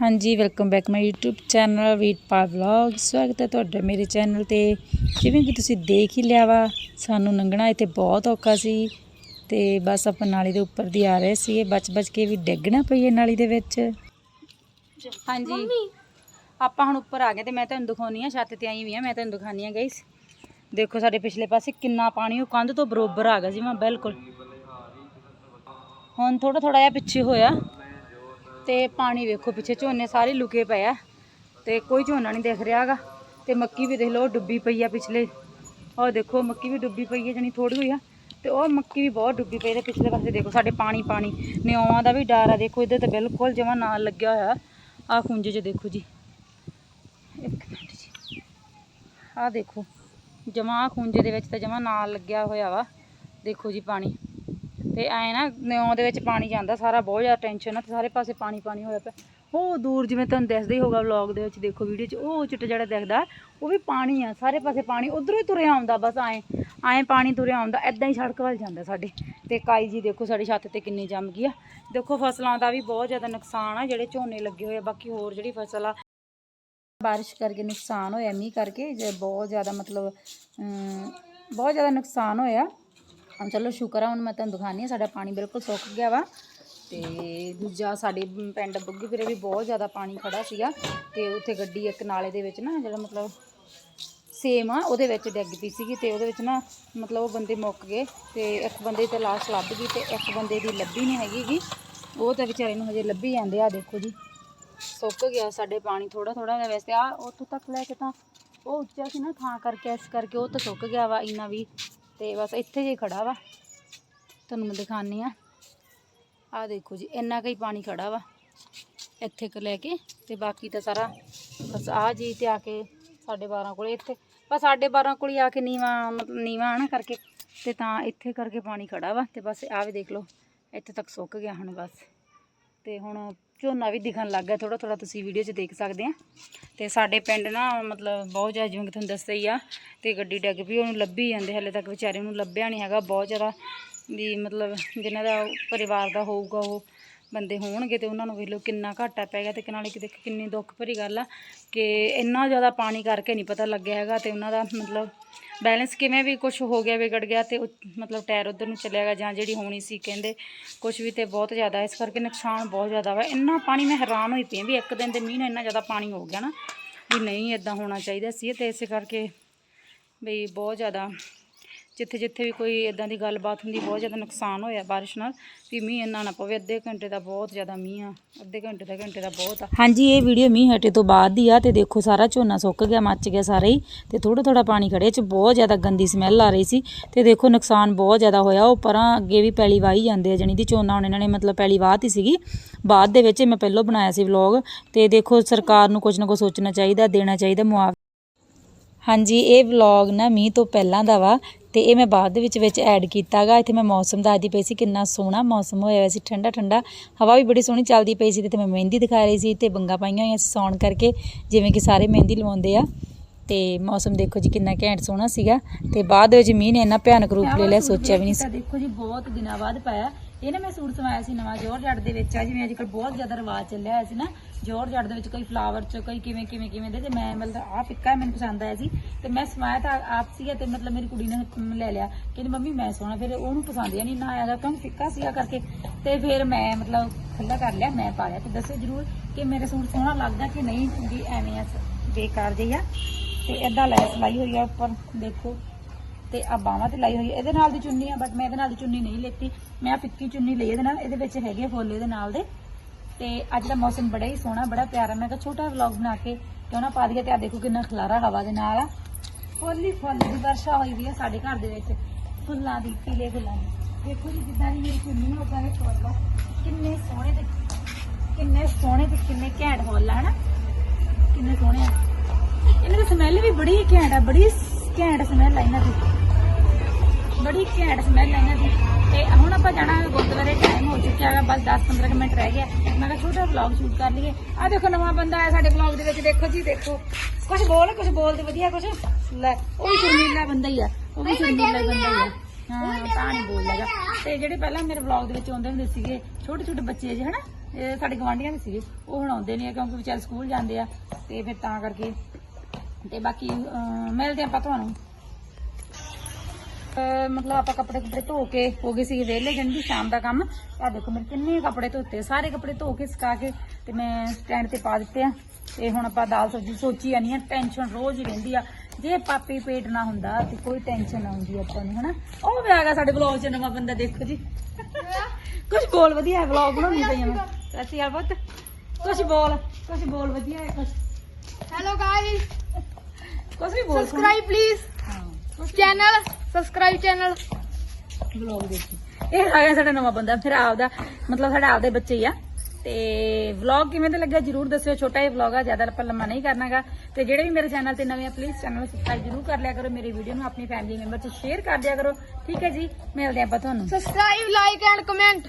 ਹਾਂਜੀ welcome back my YouTube channel ਵੀਟਪਾਲ vlog ਸਵਾਗਤ ਹੈ ਤੁਹਾਡਾ ਮੇਰੇ ਚੈਨਲ ਤੇ। ਜਿਵੇਂ ਕਿ ਤੁਸੀਂ ਦੇਖ ਹੀ ਲਿਆ ਵਾ ਸਾਨੂੰ ਲੰਘਣਾ ਇੱਥੇ ਬਹੁਤ ਔਖਾ ਸੀ। ਤੇ ਬਸ ਆਪਾਂ ਨਾਲੀ ਦੇ ਉੱਪਰ ਦੀ ਆ ਰਹੇ ਸੀ ਬਚ ਬਚ ਕੇ ਵੀ ਡਿੱਗਣਾ ਪਈ ਹੈ ਨਾਲੀ ਦੇ ਵਿੱਚ। ਹਾਂਜੀ। ਆਪਾਂ ਹੁਣ ਉੱਪਰ ਆ ਗਏ ਤੇ ਮੈਂ ਤੁਹਾਨੂੰ ਦਿਖਾਉਣੀ ਆ ਛੱਤ ਤੇ ਆਈ ਵੀ ਆ ਮੈਂ ਤੁਹਾਨੂੰ ਦਿਖਾਉਣੀ ਆ ਗਾਇਸ ਦੇਖੋ ਸਾਡੇ ਪਿਛਲੇ ਪਾਸੇ ਕਿੰਨਾ ਪਾਣੀ ਉਹ ਕੰਧ ਤੋਂ ਬਰੋਬਰ ਆ ਗਿਆ ਜੀ ਮੈਂ ਬਿਲਕੁਲ। ਹੁਣ ਥੋੜਾ ਥੋੜਾ ਜਿਹਾ ਪਿੱਛੇ ਹੋਇਆ। ਤੇ ਪਾਣੀ ਵੇਖੋ ਪਿੱਛੇ ਝੋਨੇ ਸਾਰੇ ਲੁਕੇ ਪਏ ਆ ਤੇ ਕੋਈ ਝੋਨਾ ਨਹੀਂ ਦਿਖ ਰਿਹਾਗਾ ਤੇ ਮੱਕੀ ਵੀ ਦੇਖ ਲਓ ਡੁੱਬੀ ਪਈ ਆ ਪਿਛਲੇ। ਉਹ ਦੇਖੋ ਮੱਕੀ ਵੀ ਡੁੱਬੀ ਪਈ ਹੈ ਜਣੀ ਥੋੜੀ ਹੋਈ ਆ ਤੇ ਉਹ ਮੱਕੀ ਵੀ ਬਹੁਤ ਡੁੱਬੀ ਪਈ ਤੇ ਪਿਛਲੇ ਪਾਸੇ ਦੇਖੋ ਸਾਡੇ ਪਾਣੀ ਪਾਣੀ ਨਿਉਆਂ ਦਾ ਵੀ ਡਰ ਆ ਦੇਖੋ ਇੱਧਰ ਤਾਂ ਬਿਲਕੁਲ ਜਮਾ ਨਾਲ ਲੱਗਿਆ ਹੋਇਆ। ਆ ਖੁੰਝ 'ਚ ਦੇਖੋ ਜੀ। ਇੱਕ ਮਿੰਟ ਜੀ। ਆ ਦੇਖੋ ਜਮਾ ਖੁੰਝ ਦੇ ਵਿੱਚ ਤਾਂ ਜਮਾ ਨਾਲ ਲੱਗਿਆ ਹੋਇਆ ਵਾ। ਦੇਖੋ ਜੀ ਪਾਣੀ। ਤੇ ਐ ਨਾ ਨਿਉਂ ਦੇ ਵਿੱਚ ਪਾਣੀ ਜਾਂਦਾ, ਸਾਰਾ ਬਹੁਤ ਜ਼ਿਆਦਾ ਟੈਨਸ਼ਨ ਆ ਤੇ ਸਾਰੇ ਪਾਸੇ ਪਾਣੀ ਪਾਣੀ ਹੋਇਆ ਪਿਆ। ਉਹ ਦੂਰ ਜਿਵੇਂ ਤੁਹਾਨੂੰ ਦਿਸਦਾ ਹੀ ਹੋਗਾ ਵਲੌਗ ਦੇ ਵਿੱਚ, ਦੇਖੋ ਵੀਡੀਓ 'ਚ, ਉਹ ਚਿੱਟਾ ਜਿਹੜਾ ਦਿਖਦਾ, ਉਹ ਵੀ ਪਾਣੀ ਆ, ਸਾਰੇ ਪਾਸੇ ਪਾਣੀ, ਉਧਰੋਂ ਹੀ ਤੁਰਿਆ ਆਉਂਦਾ ਬਸ ਐ। ਐ ਪਾਣੀ ਤੁਰਿਆ ਆਉਂਦਾ ਐਦਾਂ ਹੀ ਸੜਕ ਵੱਲ ਜਾਂਦਾ ਸਾਡੇ। ਤੇ ਕਾਈ ਜੀ ਦੇਖੋ ਸਾਡੀ ਛੱਤ ਤੇ ਕਿੰਨੀ ਜੰਮ ਗਈ ਆ। ਦੇਖੋ ਫਸਲਾਂ ਦਾ ਵੀ ਬਹੁਤ ਜ਼ਿਆਦਾ ਨੁਕਸਾਨ ਆ, ਜਿਹੜੇ ਝੋਨੇ ਲੱਗੇ ਹੋਏ ਆ, ਬਾਕੀ ਹੋਰ ਜਿਹੜੀ ਫਸਲ ਆ, ਬਾਰਿਸ਼ ਕਰਕੇ ਨੁਕਸਾਨ ਹੋਇਆ, ਮੀਂਹ ਕਰਕੇ, ਜੇ ਬਹੁਤ ਜ਼ਿਆਦਾ ਮਤਲਬ ਬਹੁਤ ਜ਼ਿਆਦਾ ਨੁਕਸਾਨ ਹੋਇਆ। ਚਲੋ ਸ਼ੁਕਰ ਆ, ਹੁਣ ਮੈਂ ਤੁਹਾਨੂੰ ਦਿਖਾਣੀ ਆ ਸਾਡਾ ਪਾਣੀ ਬਿਲਕੁਲ ਸੁੱਕ ਗਿਆ ਵਾ। ਤੇ ਦੂਜਾ ਸਾਡੇ ਪਿੰਡ ਬੁੱਗੀ ਵੀਰੇ ਵੀ ਬਹੁਤ ਜ਼ਿਆਦਾ ਪਾਣੀ ਖੜਾ ਸੀਗਾ ਤੇ ਉੱਥੇ ਗੱਡੀ ਇੱਕ ਨਾਲੇ ਦੇ ਵਿੱਚ ਨਾ, ਜਿਹੜਾ ਮਤਲਬ ਸੇਮ ਆ, ਉਹਦੇ ਵਿੱਚ ਡਿੱਗ ਪਈ ਸੀਗੀ ਤੇ ਉਹਦੇ ਵਿੱਚ ਨਾ ਮਤਲਬ ਉਹ ਬੰਦੇ ਮੁੱਕ ਗਏ ਤੇ ਇੱਕ ਬੰਦੇ ਦੀ ਤਾਂ ਲਾਸ਼ ਲੱਭ ਗਈ ਤੇ ਇੱਕ ਬੰਦੇ ਦੀ ਲੱਭੀ ਨਹੀਂ ਹੈਗੀ ਉਹ ਤਾਂ ਵਿਚਾਰੇ ਨੂੰ ਹਜੇ ਲੱਭੀ ਜਾਂਦੇ ਆ ਦੇਖੋ ਜੀ। ਸੁੱਕ ਗਿਆ ਸਾਡੇ ਪਾਣੀ ਥੋੜਾ ਥੋੜਾ ਜਿਹਾ ਵੈਸੇ ਆ ਉੱਥੋਂ ਤੱਕ ਲੈ ਕੇ ਤਾਂ ਉਹ ਉੱਚਾ ਸੀ ਨਾ ਥਾਂ ਕਰਕੇ ਇਸ ਕਰਕੇ ਉਹ ਤਾਂ ਸੁੱਕ ਗਿਆ ਵਾ, ਇੰਨਾ ਵੀ ਤੇ ਬਸ ਇੱਥੇ ਜੇ ਖੜਾ ਵਾ। ਤੁਹਾਨੂੰ ਮੈਂ ਦਿਖਾਨੀ ਆ। ਆ ਦੇਖੋ ਜੀ, ਇੰਨਾ ਕੁ ਹੀ ਪਾਣੀ ਖੜਾ ਵਾ। ਇੱਥੇ ਕ ਲੈ ਕੇ ਤੇ ਬਾਕੀ ਤਾਂ ਸਾਰਾ ਬਸ ਆ ਜੀ ਤੇ ਆ ਕੇ ਸਾਡੇ 12 ਕੋਲੇ ਇੱਥੇ। ਬਸ ਸਾਡੇ 12 ਕੋਲੇ ਆ ਕੇ ਨੀਵਾ, ਮਤਲਬ ਨੀਵਾ ਨਾ ਕਰਕੇ। ਤੇ ਤਾਂ ਇੱਥੇ ਕਰਕੇ ਪਾਣੀ ਖੜਾ ਵਾ ਤੇ ਬਸ ਆ ਵੀ ਦੇਖ ਲਓ, ਇੱਥੇ ਤੱਕ ਸੁੱਕ ਗਿਆ ਹੁਣ ਬਸ। ਤੇ ਹੁਣ ਝੋਨਾ ਵੀ ਦਿਖਣ ਲੱਗ ਗਿਆ ਥੋੜਾ ਥੋੜਾ ਤੁਸੀਂ ਵੀਡੀਓ 'ਚ ਦੇਖ ਸਕਦੇ ਆ। ਤੇ ਸਾਡੇ ਪਿੰਡ ਨਾ ਮਤਲਬ ਬਹੁਤ ਜ਼ਿਆਦਾ ਜਿਵੇਂ ਕਿ ਤੁਹਾਨੂੰ ਦੱਸਿਆ ਹੀ ਆ, ਤੇ ਗੱਡੀ ਡਿੱਗ ਪਈ, ਉਹਨੂੰ ਲੱਭੀ ਜਾਂਦੇ ਹਲੇ ਤੱਕ ਵਿਚਾਰੇ ਨੂੰ ਲੱਭਿਆ ਨਹੀਂ ਹੈਗਾ, ਬਹੁਤ ਜ਼ਿਆਦਾ ਵੀ ਮਤਲਬ ਜਿਨ੍ਹਾਂ ਦਾ ਪਰਿਵਾਰ ਦਾ ਹੋਊਗਾ ਉਹ ਬੰਦੇ ਹੋਣਗੇ ਤੇ ਉਹਨਾਂ ਨੂੰ ਵੇਖ ਲਓ ਕਿੰਨਾ ਘਾਟਾ ਪੈ ਗਿਆ ਤੇ ਨਾਲੇ ਕਿ ਦੇਖ ਕਿੰਨੀ ਦੁੱਖ ਭਰੀ ਗੱਲ ਆ ਕਿ ਇੰਨਾ ਜ਼ਿਆਦਾ ਪਾਣੀ ਕਰਕੇ ਨਹੀਂ ਪਤਾ ਲੱਗਿਆ ਹੈਗਾ ਤੇ ਉਹਨਾਂ ਦਾ ਮਤਲਬ ਬੈਲੈਂਸ ਕਿਵੇਂ ਵੀ ਕੁਝ ਹੋ ਗਿਆ, ਵਿਗੜ ਗਿਆ ਤੇ ਉਹ ਮਤਲਬ ਟਾਇਰ ਉਧਰ ਨੂੰ ਚੱਲਿਆ ਗਿਆ ਜਾਂ ਜਿਹੜੀ ਹੋਣੀ ਸੀ ਕਹਿੰਦੇ ਕੁਝ ਵੀ ਤੇ ਬਹੁਤ ਜ਼ਿਆਦਾ ਇਸ ਕਰਕੇ ਨੁਕਸਾਨ ਬਹੁਤ ਜ਼ਿਆਦਾ ਵਾ। ਇੰਨਾ ਪਾਣੀ ਮੈਂ ਹੈਰਾਨ ਹੋਈ ਪਈ ਵੀ ਇੱਕ ਦਿਨ ਦੇ ਮੀਂਹ ਨਾਲ ਇੰਨਾ ਜ਼ਿਆਦਾ ਪਾਣੀ ਹੋ ਗਿਆ ਨਾ ਵੀ ਨਹੀਂ ਇਦਾਂ ਹੋਣਾ ਚਾਹੀਦਾ ਸੀ ਤੇ ਇਸੇ ਕਰਕੇ ਵੀ ਬਹੁਤ ਜ਼ਿਆਦਾ ਜਿੱਥੇ ਜਿੱਥੇ ਵੀ ਕੋਈ ਇਦਾਂ ਦੀ ਗੱਲਬਾਤ ਹੁੰਦੀ, ਬਹੁਤ ਜ਼ਿਆਦਾ ਨੁਕਸਾਨ ਹੋਇਆ ਬਾਰਿਸ਼ ਨਾਲ। ਵੀ ਮੀਂਹ ਇੰਨਾ ਨਾ ਪਵੇ, ਅੱਧੇ ਘੰਟੇ ਦਾ ਬਹੁਤ ਜ਼ਿਆਦਾ ਮੀਂਹ ਆ। ਅੱਧੇ ਘੰਟੇ ਦਾ ਘੰਟੇ ਦਾ ਬਹੁਤ ਆ। ਹਾਂਜੀ, ਇਹ ਵੀਡੀਓ ਮੀਂਹ ਹਟੇ ਤੋਂ ਬਾਅਦ ਦੀ ਆ ਤੇ ਦੇਖੋ ਸਾਰਾ ਝੋਨਾ ਸੁੱਕ ਗਿਆ, ਮੱਚ ਗਿਆ ਸਾਰਾ ਹੀ ਤੇ ਥੋੜਾ ਥੋੜਾ ਪਾਣੀ ਖੜੇ ਚ, ਬਹੁਤ ਜ਼ਿਆਦਾ ਗੰਦੀ ਸਮੈਲ ਆ ਰਹੀ ਸੀ ਤੇ ਦੇਖੋ ਨੁਕਸਾਨ ਬਹੁਤ ਜ਼ਿਆਦਾ ਹੋਇਆ। ਉਹ ਪਰਾਂ ਅੱਗੇ ਵੀ ਪੈਲੀ ਵਾਹੀ ਜਾਂਦੇ ਆ, ਜਣੀ ਦੀ ਝੋਨਾ ਹੁਣ ਇਹਨਾਂ ਨੇ ਮਤਲਬ ਪੈਲੀ ਵਾਹਤੀ ਸੀਗੀ। ਬਾਅਦ ਦੇ ਵਿੱਚ ਇਹ ਮੈਂ ਪਹਿਲਾਂ ਬਣਾਇਆ ਸੀ ਵਲੌਗ ਤੇ ਦੇਖੋ ਸਰਕਾਰ ਨੂੰ ਕੁਝ ਨਾ ਕੁਝ ਸੋਚਣਾ ਚਾਹੀਦਾ, ਦੇਣਾ ਚਾਹੀਦਾ ਮੁਆਵਜ਼ਾ। ਹਾਂਜੀ, ਇਹ ਵਲੌਗ ਨਾ ਮੀਂਹ ਤੋਂ ਪਹਿਲਾਂ ਦਾ ਵਾ ਤੇ ਇਹ ਮੈਂ ਬਾਅਦ ਦੇ ਵਿੱਚ ਵਿੱਚ ਐਡ ਕੀਤਾਗਾ। ਇੱਥੇ ਮੈਂ ਮੌਸਮ ਦੱਸਦੀ ਪਈ ਸੀ ਕਿੰਨਾ ਸੋਹਣਾ ਮੌਸਮ ਹੋਇਆ ਹੋਇਆ ਸੀ, ਠੰਡਾ ਠੰਡਾ। ਹਵਾ ਵੀ ਬੜੀ ਸੋਹਣੀ ਚੱਲਦੀ ਪਈ ਸੀ ਤੇ ਮੈਂ ਮਹਿੰਦੀ ਦਿਖਾ ਰਹੀ ਸੀ ਤੇ ਬੰਗਾ ਪਾਈਆਂ ਹੋਈਆਂ ਸੀ ਸੌਣ ਕਰਕੇ, ਜਿਵੇਂ ਕਿ ਸਾਰੇ ਮਹਿੰਦੀ ਲਵਾਉਂਦੇ ਆ। ਤੇ ਮੌਸਮ ਦੇਖੋ ਜੀ ਕਿੰਨਾ ਘੈਂਟ ਸੋਹਣਾ ਸੀਗਾ। ਤੇ ਬਾਅਦ ਵਿੱਚ ਮੀਂਹ ਨੇ ਇੰਨਾ ਭਿਆਨਕ ਰੂਪ ਲੈ ਲਿਆ, ਸੋਚਿਆ ਵੀ ਨਹੀਂ ਸੀ। ਦੇਖੋ ਜੀ, ਬਹੁਤ ਦਿਨਾਂ ਬਾਅਦ ਪਾਇਆ। ਇਹ ਨਾ ਮੈਂ ਸੂਟ ਸਵਾਇਆ ਸੀ ਨਵਾਂ ਜੋਰ ਜੱਟ ਦੇ ਵਿੱਚ ਆ, ਜਿਵੇਂ ਅੱਜ ਕੱਲ ਬਹੁਤ ਜ਼ਿਆਦਾ ਰਿਵਾਜ ਚੱਲਿਆ ਹੋਇਆ ਸੀ ਨਾ। ਜੋਰ ਜੱਟ ਦੇ ਵਿੱਚ ਕੋਈ ਫਲਾਵਰ ਚ, ਕੋਈ ਕਿਵੇਂ ਕਿਵੇਂ ਕਿਵੇਂ ਦੇ, ਤੇ ਮੈਂ ਮਤਲਬ ਆ ਪਿੱਕਾ ਮੈਨੂੰ ਪਸੰਦ ਆਇਆ ਸੀ। ਤੇ ਮੈਂ ਸਵਾਇਆ ਤਾਂ ਆਪ ਸੀਗਾ ਤੇ ਮਤਲਬ ਮੇਰੀ ਕੁੜੀ ਨੇ ਲੈ ਲਿਆ। ਕਹਿੰਦੀ, ਮੰਮੀ, ਮੈਂ ਸੋਹਣਾ, ਫਿਰ ਉਹਨੂੰ ਪਸੰਦ ਆ ਨਹੀਂ ਨਾ ਆਇਆ ਕਿਉਂ ਫਿੱਕਾ ਸੀਗਾ ਕਰਕੇ? ਤੇ ਫਿਰ ਮੈਂ ਮਤਲਬ ਖੁੱਲਾ ਕਰ ਲਿਆ, ਮੈਂ ਪਾ ਲਿਆ। ਤੇ ਦੱਸੋ ਜਰੂਰ ਕਿ ਮੇਰੇ ਸੂਟ ਸੋਹਣਾ ਲੱਗਦਾ ਕਿ ਨਹੀਂ, ਵੀ ਐਵੇਂ ਆ, ਬੇਕਾਰ ਜਿਹੀ। ਆ ਤੇ ਏਦਾਂ ਲੈ ਲਾਈ ਹੋਈ ਆ ਉੱਪਰ, ਦੇਖੋ। ਤੇ ਆ ਬਾਹਾਂ ਤੇ ਲਾਈ ਹੋਈ ਹੈ। ਇਹਦੇ ਨਾਲ ਦੀ ਚੁੰਨੀ ਆ ਬਟ ਮੈਂ ਇਹਦੇ ਨਾਲ ਦੀ ਚੁੰਨੀ ਨਹੀਂ ਲੈਤੀ। ਮੈਂ ਫਿੱਕੀ ਚੁੰਨੀ ਲਈ ਇਹਦੇ ਨਾਲ। ਇਹਦੇ ਵਿੱਚ ਹੈਗੇ ਫੁੱਲ ਇਹਦੇ ਨਾਲ ਦੇ। ਤੇ ਅੱਜ ਦਾ ਮੌਸਮ ਬੜਾ ਹੀ ਸੋਹਣਾ, ਬੜਾ ਪਿਆਰਾ। ਮੈਂ ਕਿਹਾ ਛੋਟਾ ਵਲੌਗ ਬਣਾ ਕੇ ਕਿਉਂ ਨਾ ਪਾ ਦਈਏ ਤੇ ਆ ਦੇਖੋ ਕਿੰਨਾ ਖਲਾਰਾ ਹਵਾ ਦੇ ਨਾਲ ਆ। ਫੁੱਲ ਫੁੱਲ ਦੀ ਵਰਸ਼ਾ ਹੋਈ ਵੀ ਆ ਸਾਡੇ ਘਰ ਦੇ ਵਿੱਚ। ਫੁੱਲਾਂ ਦੀ, ਪੀਲੇ ਫੁੱਲਾਂ ਦੀ। ਦੇਖੋ ਜੀ ਜਿੱਦਾਂ ਦੀ ਮੇਰੀ ਚੁੰਨੀ ਆ, ਉਦਾਂ ਫੁੱਲ ਕਿੰਨੇ ਸੋਹਣੇ ਤੇ, ਕਿੰਨੇ ਸੋਹਣੇ ਤੇ ਕਿੰਨੇ ਘੈਂਟ ਫੁੱਲ ਆ, ਹਨਾ? ਕਿੰਨੇ ਸੋਹਣੇ ਆ। ਇਹਨਾਂ ਦੀ ਸਮੈਲ ਵੀ ਬੜੀ ਘੈਂਟ ਆ, ਬੜੀ ਘੈਂਟ ਸਮੈਲ ਆ ਇਹਨਾਂ ਦੀ। ਬੜੀ ਘੈਂਟ ਸਮੈਲ ਆ ਸੀ ਤੇ ਹੁਣ ਆਪਾਂ ਜਾਣਾ ਗੁਰਦੁਆਰੇ ਟਾਈਮ ਹੋ ਚੁੱਕਿਆ ਹੈਗਾ ਬਸ 10-15 ਮਿੰਟ ਰਹਿ ਗਿਆ ਮੈਂ ਕਿਹਾ ਛੋਟਾ ਵਲੌਗ ਸ਼ੂਟ ਕਰ ਲਈਏ। ਆ ਦੇਖੋ ਨਵਾਂ ਬੰਦਾ ਆਇਆ ਸਾਡੇ ਵਲੌਗ ਦੇ ਵਿੱਚ ਦੇਖੋ ਜੀ ਦੇਖੋ। ਕੁਝ ਬੋਲ ਕੁਝ ਬੋਲਦੇ ਵਧੀਆ ਕੁਝ ਲੈ ਉਹ ਵੀ ਸ਼ਰਮੀਲਾ ਬੰਦਾ ਹੀ ਆ ਉਹ ਵੀ ਸ਼ਰਮੀਲਾ ਬੰਦਾ ਹੀ ਆ। ਹਾਂ ਤਾਂ ਨਹੀਂ ਬੋਲਦਾ ਗਾ। ਤੇ ਜਿਹੜੇ ਪਹਿਲਾਂ ਮੇਰੇ ਵਲੌਗ ਦੇ ਵਿੱਚ ਆਉਂਦੇ ਹੁੰਦੇ ਸੀਗੇ ਛੋਟੇ ਛੋਟੇ ਬੱਚੇ ਜਿਹੇ ਹਨਾ ਇਹ ਸਾਡੇ ਗਵਾਂਢੀਆਂ ਦੇ ਸੀਗੇ ਉਹ ਹੁਣ ਆਉਂਦੇ ਨਹੀਂ ਆ ਕਿਉਂਕਿ ਵਿਚਾਰੇ ਸਕੂਲ ਜਾਂਦੇ ਆ ਤੇ ਫਿਰ ਤਾਂ ਕਰਕੇ। ਤੇ ਬਾਕੀ ਅਹ, ਮਿਲਦੇ ਆਪਾਂ ਤੁਹਾਨੂੰ। ਮਤਲਬ ਆਪਾਂ ਕੱਪੜੇ ਕੁਪੜੇ ਧੋ ਕੇ ਹੋ ਗਏ ਸੀ ਵਿਹਲੇ ਜੰਦੀ ਸ਼ਾਮ ਦਾ ਕੰਮ। ਆ ਦੇਖੋ ਮੇਰੇ ਕਿੰਨੇ ਕੱਪੜੇ ਧੋਤੇ ਸਾਰੇ ਕੱਪੜੇ ਧੋ ਕੇ ਸੁਕਾ ਕੇ ਤੇ ਮੈਂ ਸਟੈਂਡ ਤੇ ਪਾ ਦਿੱਤੇ ਆ। ਤੇ ਹੁਣ ਆਪਾਂ ਦਾਲ ਸਬਜ਼ੀ ਸੋਚੀ ਆਨੀ ਆ ਟੈਨਸ਼ਨ ਰੋਜ਼ ਹੀ ਰਹਿੰਦੀ ਆ। ਜੇ ਪਾਪੀ ਪੇਟ ਨਾ ਹੁੰਦਾ ਤੇ ਕੋਈ ਟੈਨਸ਼ਨ ਨਾ ਹੁੰਦੀ ਆਪਾਂ ਨੂੰ ਹਨਾ? ਉਹ ਵੀ ਆ ਗਿਆ ਸਾਡੇ ਵਲੌਗ ਚ ਨਵਾਂ ਬੰਦਾ ਦੇਖੋ ਜੀ। ਕੁਝ ਬੋਲ ਵਧੀਆ ਵਲੌਗ ਬਣਾਉਣੀ ਪਈ ਮੈਂ। ਸਤਿ ਸ਼੍ਰੀ ਅਕਾਲ ਕੁਝ ਬੋਲ ਕੁਝ ਬੋਲ ਵਧੀਆ ਹੈ ਕੁਝ ਹੈਲੋ ਗਾਇਸ ਕੁਝ ਵੀ ਬੋਲ। Subscribe please channel subscribe channel vlog ਦੇਖੀ। ਇਹ ਹੈਗਾ ਸਾਡਾ ਨਵਾਂ ਬੰਦਾ, ਫਿਰ ਆਪਦਾ, ਮਤਲਬ ਸਾਡਾ ਆਪਦੇ ਬੱਚੇ ਹੀ ਆ। ਤੇ ਵਲੌਗ ਕਿਵੇਂ ਤੇ ਲੱਗਿਆ ਜਰੂਰ ਦੱਸਿਓ, ਛੋਟਾ ਜਿਹਾ ਵਲੌਗ ਆ, ਜ਼ਿਆਦਾ ਆਪਾਂ ਲੰਮਾ ਨਹੀਂ ਕਰਨਾਗਾ। ਤੇ ਜਿਹੜੇ ਵੀ ਮੇਰੇ ਚੈਨਲ ਤੇ ਨਵੇਂ ਆ ਪਲੀਜ਼ ਚੈਨਲ ਸਬਸਕ੍ਰਾਈਬ ਜਰੂਰ ਕਰ ਲਿਆ ਕਰੋ, ਮੇਰੀ ਵੀਡੀਓ ਨੂੰ ਆਪਣੀ ਫੈਮਿਲੀ ਮੈਂਬਰ ਚ ਸ਼ੇਅਰ ਕਰ ਦਿਆ ਕਰੋ। ਠੀਕ ਹੈ ਜੀ, ਮਿਲਦੇ ਆਪਾਂ ਤੁਹਾਨੂੰ। Subscribe like and comment